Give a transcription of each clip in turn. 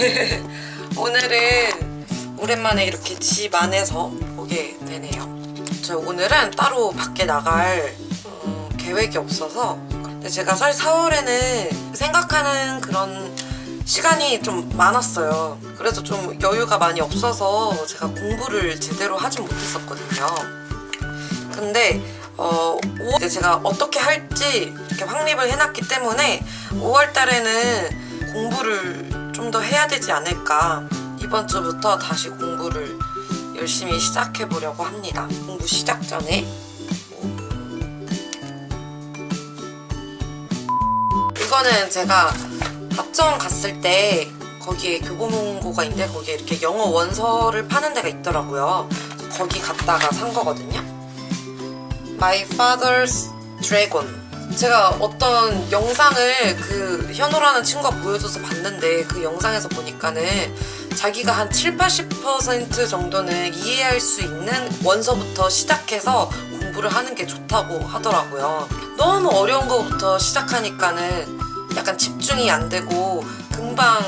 오늘은 오랜만에 이렇게 집 안에서 보게 되네요. 저 오늘은 따로 밖에 나갈 음, 계획이 없어서 근데 제가 설 4월에는 생각하는 그런 시간이 좀 많았어요. 그래서 좀 여유가 많이 없어서 제가 공부를 제대로 하진 못했었거든요. 근데 어, 5월 이제 제가 어떻게 할지 이렇게 확립을 해놨기 때문에 5월 달에는 공부를 좀 더 해야 되지 않을까. 이번 주부터 다시 공부를 열심히 시작해 보려고 합니다. 공부 시작 전에 이거는 제가 합정 갔을 때 거기에 교보문고가 있는데 거기에 이렇게 영어 원서를 파는 데가 있더라고요. 거기 갔다가 산 거거든요. My Father's Dragon. 제가 어떤 영상을 그 현우라는 친구가 보여줘서 봤는데 그 영상에서 보니까는 자기가 한 7, 80% 정도는 이해할 수 있는 원서부터 시작해서 공부를 하는 게 좋다고 하더라고요. 너무 어려운 거부터 시작하니까는 약간 집중이 안 되고 금방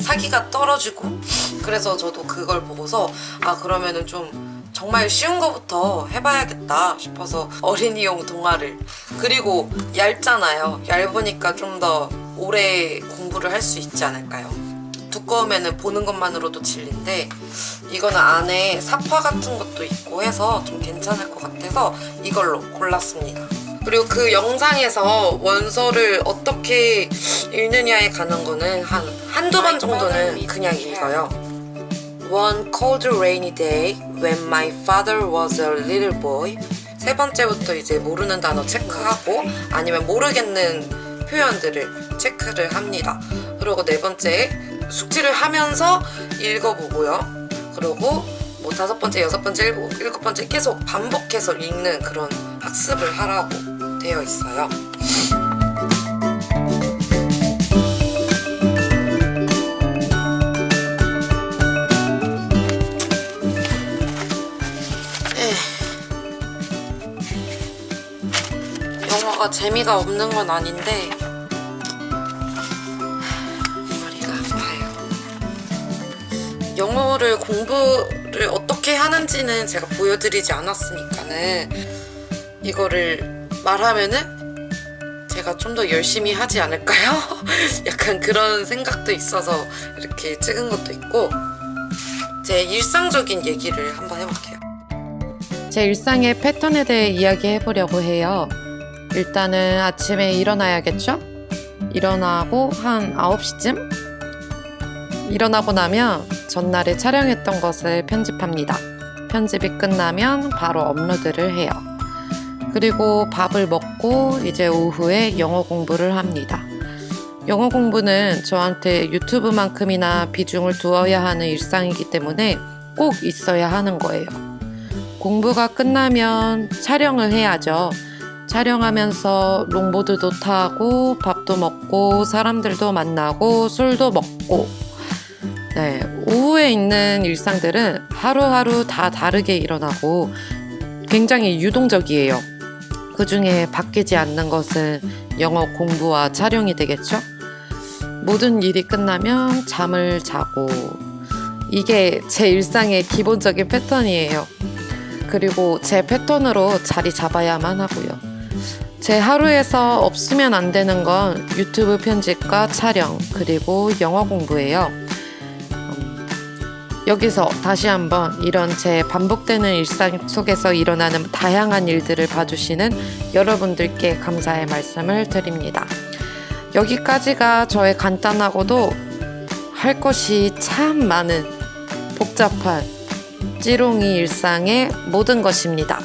사기가 떨어지고 그래서 저도 그걸 보고서 아 그러면은 좀 정말 쉬운 거부터 해봐야겠다 싶어서 어린이용 동화를. 그리고 얇잖아요. 얇으니까 좀 더 오래 공부를 할 수 있지 않을까요? 두꺼우면은 보는 것만으로도 질린데 이거는 안에 사파 같은 것도 있고 해서 좀 괜찮을 것 같아서 이걸로 골랐습니다. 그리고 그 영상에서 원서를 어떻게 읽느냐에 관한 거는 한 한두 번 정도는 그냥 읽어요 One cold rainy day when my father was a little boy. 세 번째부터 이제 모르는 단어 체크하고 아니면 모르겠는 표현들을 체크를 합니다. 그리고 네 번째 숙지를 하면서 읽어보고요. 그리고 뭐 다섯 번째, 여섯 번째, 일곱, 일곱 번째 계속 반복해서 읽는 그런 학습을 하라고 되어 있어요. 영어가 재미가 없는 건 아닌데 머리가 아파요. 영어를 공부를 어떻게 하는지는 제가 보여드리지 않았으니까는 이거를 말하면은 제가 좀 더 열심히 하지 않을까요? 약간 그런 생각도 있어서 이렇게 찍은 것도 있고 제 일상적인 얘기를 한번 해볼게요. 제 일상의 패턴에 대해 이야기해 보려고 해요. 일단은 아침에 일어나야겠죠? 일어나고 한 9시쯤? 일어나고 나면 전날에 촬영했던 것을 편집합니다. 편집이 끝나면 바로 업로드를 해요. 그리고 밥을 먹고 이제 오후에 영어 공부를 합니다. 영어 공부는 저한테 유튜브만큼이나 비중을 두어야 하는 일상이기 때문에 꼭 있어야 하는 거예요. 공부가 끝나면 촬영을 해야죠. 촬영하면서 롱보드도 타고 밥도 먹고 사람들도 만나고 술도 먹고 네, 오후에 있는 일상들은 하루하루 다 다르게 일어나고 굉장히 유동적이에요. 그 중에 바뀌지 않는 것은 영어 공부와 촬영이 되겠죠? 모든 일이 끝나면 잠을 자고 이게 제 일상의 기본적인 패턴이에요. 그리고 제 패턴으로 자리 잡아야만 하고요. 제 하루에서 없으면 안 되는 건 유튜브 편집과 촬영, 그리고 영어 공부예요. 음, 여기서 다시 한번 이런 제 반복되는 일상 속에서 일어나는 다양한 일들을 봐주시는 여러분들께 감사의 말씀을 드립니다. 여기까지가 저의 간단하고도 할 것이 참 많은 복잡한 찌롱이 일상의 모든 것입니다.